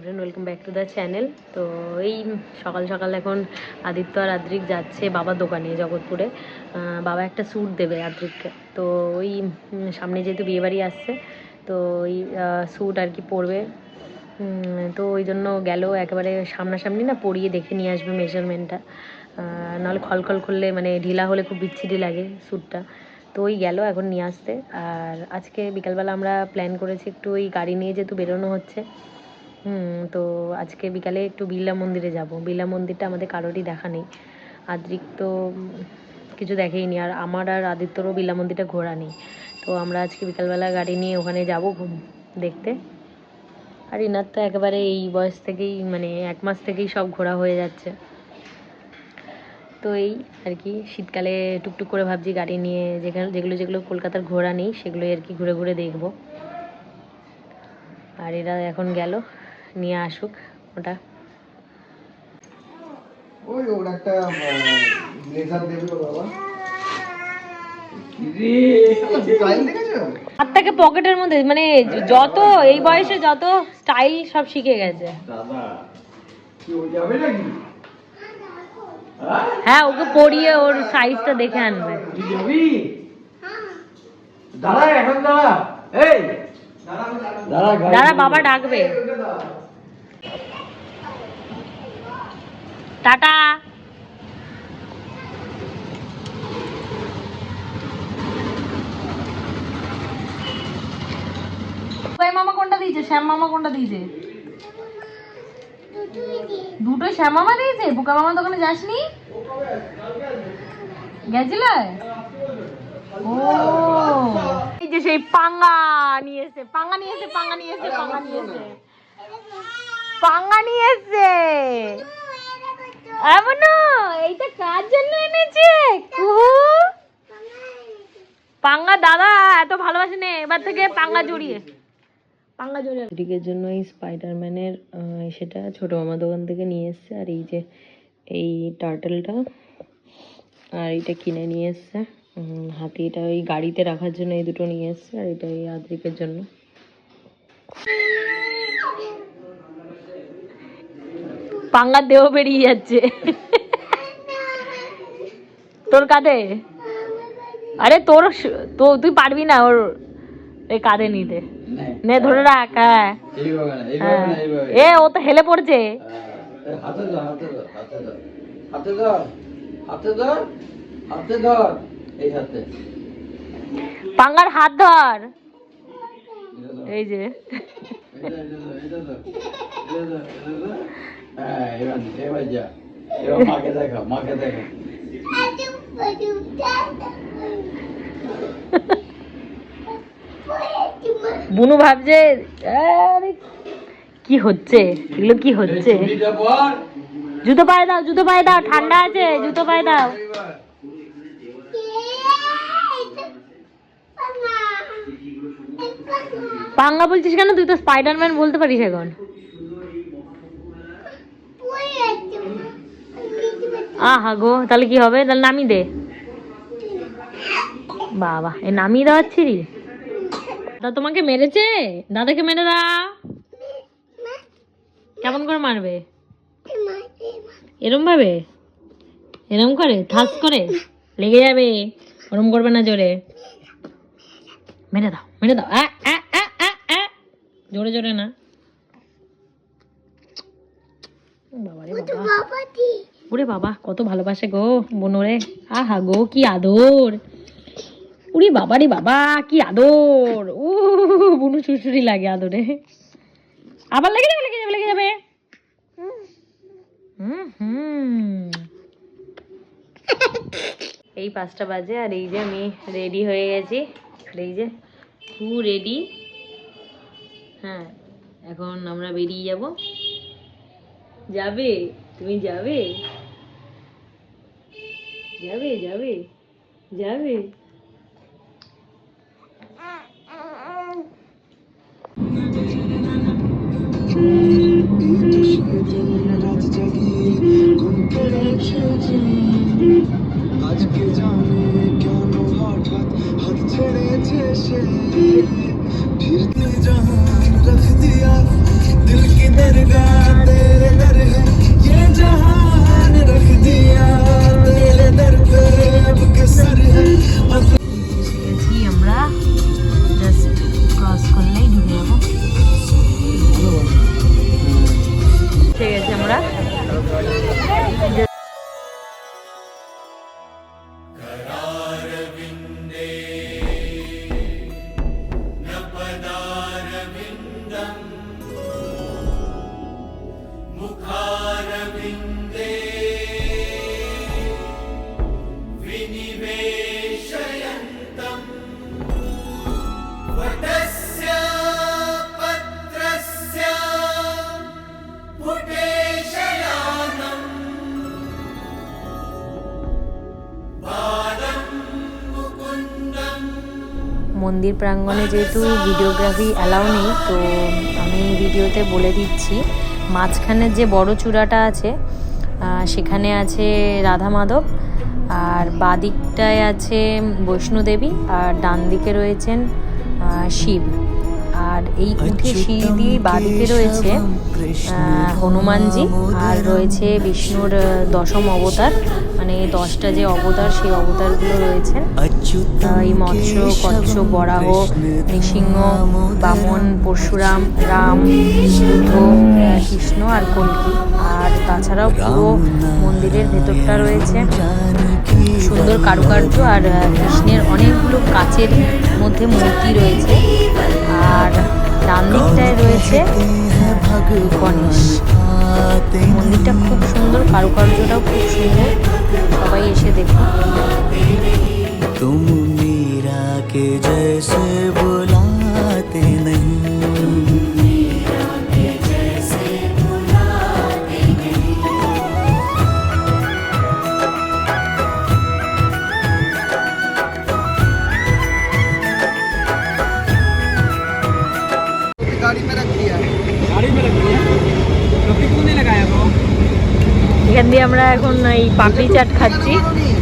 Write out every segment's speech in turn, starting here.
Everyone welcome back to the channel তো এই সকাল সকাল এখন আদিত্য আর আদ্রিক যাচ্ছে বাবার দোকানে জগৎপুরে। বাবা একটা স্যুট দেবে আদ্রিককে। তো ওই সামনে যেহেতু বিয়েবাড়ি আসছে, তো ওই স্যুট আর কি পরবে। তো ওই জন্য গেল একেবারে সামনাসামনি না পরিয়ে দেখে নিয়ে আসবে মেজারমেন্টটা নাহলে খলখল করলে মানে ঢিলা হলে খুব বিচ্ছিরি লাগে স্যুটটা তো ওই গেল এখন নিয়ে আসতে। আর আজকে বিকালবেলা আমরা প্ল্যান করেছি একটু ওই গাড়ি নিয়ে যেহেতু বেরোনো হচ্ছে হুম, তো আজকে বিকালে একটু বিড়লা মন্দিরে যাব। বিড়লা মন্দিরটা আমাদের কারোরই দেখা নেই। আদ্রিক তো কিছু দেখেইনি, আর আমার আর আদিত্যরও বিড়লা মন্দিরটা ঘোরা নেই। তো আমরা আজকে বিকালবেলা গাড়ি নিয়ে ওখানে যাব দেখতে। আর ইনার তো একেবারে এই বয়স থেকেই মানে এক মাস থেকেই সব ঘোরা হয়ে যাচ্ছে। তো এই আর কি, শীতকালে টুকটুক করে ভাবছি গাড়ি নিয়ে যেখানে, যেগুলো যেগুলো কলকাতার ঘোরা নেই, সেগুলোই আর কি ঘুরে ঘুরে দেখব। আর এরা এখন গেল। নিয়ে আসুক ওটা। ওই ওর একটা ব্লেজার দেবে ওর বাবা। হাতটাকে পকেটের মধ্যে মানে যত এই বয়সে যত স্টাইল সব শিখে গেছে। দাদা কি ও যাবে নাকি? হ্যাঁ? ওকে পরিয়ে ওর সাইজটা দেখে আনবে। দাঁড়া বাবা ডাকবে। টাটা। মামা কোনটা দিয়েছে? শ্যাম মামা কোনটা দিয়েছে? দুটো শ্যাম মামা দিয়েছে? বুকা মামা দোকানে যাসনি? গেছিলে ও। এই যে সেই পাঙ্গা নিয়ে এসে পাঙ্গা নিয়ে এসে পাঙ্গা নিয়ে এসে পাঙ্গা নিয়ে এসে পাঙ্গা নিয়ে এসে এমন এইটা কার জন্য এনেছে? পাঙ্গা দাদা, এত ভালোবাসে নে। এবার থেকে পাঙ্গা জড়িয়ে। পাঙ্গা জড়িয়ে। এদিকের জন্য এই স্পাইডারম্যানের সেটা ছোট মামা দোকান থেকে নিয়ে এসছে, আর এই যে এই টার্টেলটা, আর এটা কিনে নিয়ে এসছে। হাতি এটা ওই গাড়িতে রাখার জন্য এই দুটো নিয়ে এসছে, আর এটা এই আদ্রিকের জন্য। পাঙ্গার দেহ বেরিয়ে যাচ্ছে। তোর কাঁধে? আরে তোর তো তুই পারবি না ওর এই কাঁধে নিতে। নে ধরে রাখ হ্যাঁ। এ ও তো হেলে পড়ছে। হাতে ধর হাতে ধর হাতে ধর হাতে ধর হাতে ধর হাতে ধর এই হাতে। পাঙ্গার হাত ধর। এই যে। মাকে দেখা মাকে দেখা বুনু ভাবছে কি হচ্ছে? এগুলো কি হচ্ছে? জুতো পায়ে দাও জুতো পায়ে দাও ঠান্ডা আছে জুতো পায়ে দাও এবার। পাঙ্গা বলছিস কেন? তুই তো স্পাইডারম্যান বলতে পারিস এখন। আহা গো তাহলে কি হবে? তাহলে নামিয়ে দে। বাবা এ নামিয়ে দেওয়াচ্ছি দাদা তোমাকে মেরেছে? দাদাকে মেরে দাও। কেমন করে মারবে? এরম ভাবে? এরম করে? থাস করে? লেগে যাবে? ওরম করবে না জোরে। মেরে দাও মেরে দাও। আ, আ, আ। জোরে জোরে না। ওরে বাবা কত ভালোবাসে গো বোনরে। আহা গো কি আদর। উরি বাবা রে বাবা কি আদর। ও বুনু চুচুরি লাগে আদরে। আবার লেগে যাবে লেগে যাবে লেগে যাবে। হুম হুম। এই পাঁচটা বাজে আর এই যে আমি রেডি হয়ে গেছি। এই যে হু রেডি হ্যাঁ এখন আমরা বেরিয়ে যাব। যাবে? তুমি যাবে? যাবে যাবে যাবে। Karam. মন্দির প্রাঙ্গণে যেহেতু ভিডিওগ্রাফি অ্যালাউ নেই, তো আমি ভিডিওতে বলে দিচ্ছি। মাঝখানের যে বড় চূড়াটা আছে সেখানে আছে রাধা মাধব, আর বাদিকটায় আছে বৈষ্ণোদেবী আর ডান দিকে রয়েছেন শিব। আর এই উঠে সিঁড়ি দিয়ে বাদিকে রয়েছে হনুমানজি আর রয়েছে বিষ্ণুর দশম অবতার। মানে দশটা যে অবতার সেই অবতারগুলো রয়েছেন আহ, এই মৎস্য কচ্ছ বরাহ নৃসিংহ বামন পরশুরাম রাম বুদ্ধ কৃষ্ণ আর কল্কি। আর তাছাড়াও পুরো মন্দিরের ভেতরটা রয়েছে। সুন্দর কারুকার্য আর কৃষ্ণের অনেকগুলো কাচের মধ্যে মূর্তি রয়েছে। আর ডান দিকটায় রয়েছে গণেশ। মন্দিরটা খুব সুন্দর, কারুকার্যটাও খুব সুন্দর। সবাই এসে দেখুন। তুমি রাকে জয়সে আমরা এখন এই পাপড়ি চাট খাচ্ছি।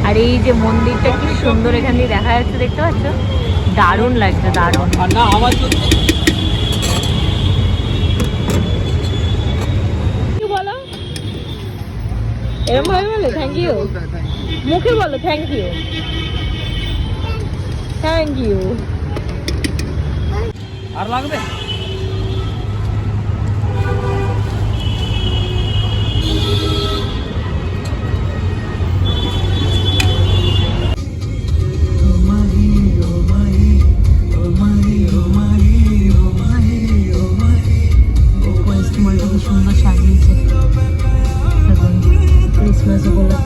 আর এই যে মন্দিরটা কি সুন্দর এখান দিয়ে দেখা যাচ্ছে দেখতে পাচ্ছ? দারুণ লাগছে দারুণ। বলো? এরকম ভাবে বলে? থ্যাংক ইউ মুখে বলো থ্যাংক ইউ থ্যাংক ইউ আর লাগবে? Pleasurable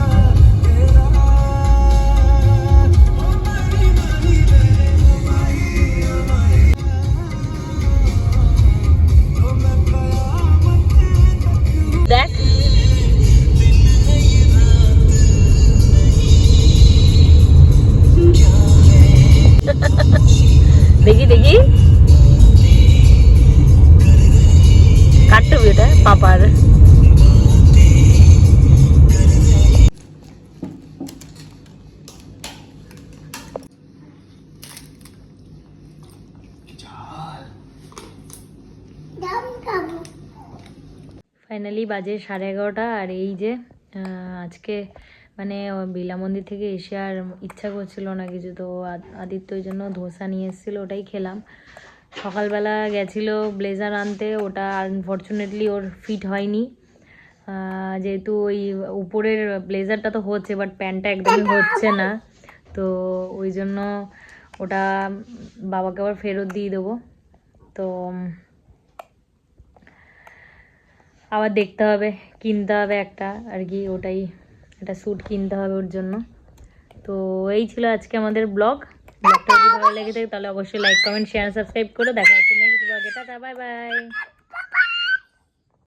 ফাইনালি বাজে সাড়ে এগারোটা আর এই যে আজকে মানে বিলা মন্দির থেকে এসে আর ইচ্ছা করছিল না কিছু, তো আদ- আদিত্য ওই জন্য ধোসা নিয়ে এসেছিল, ওটাই খেলাম। সকালবেলা গেছিল ব্লেজার আনতে, ওটা আনফর্চুনেটলি ওর ফিট হয়নি। যেহেতু ওই উপরের ব্লেজারটা তো হচ্ছে বাট প্যান্টটা একদমই হচ্ছে না। তো ওই জন্য ওটা বাবাকে আবার ফেরত দিয়ে দেবো। তো আবার দেখতে হবে কিনতে হবে একটা আর কি ওটাই একটা স্যুট কিনতে হবে ওর জন্য। তো এই ছিল আজকে আমাদের ব্লগ ব্লগটা যদি ভালো লেগে থাকে তাহলে অবশ্যই লাইক কমেন্ট শেয়ার সাবস্ক্রাইব করে দেখা হচ্ছে নেক্সট ব্লগে টাটা বাই বাই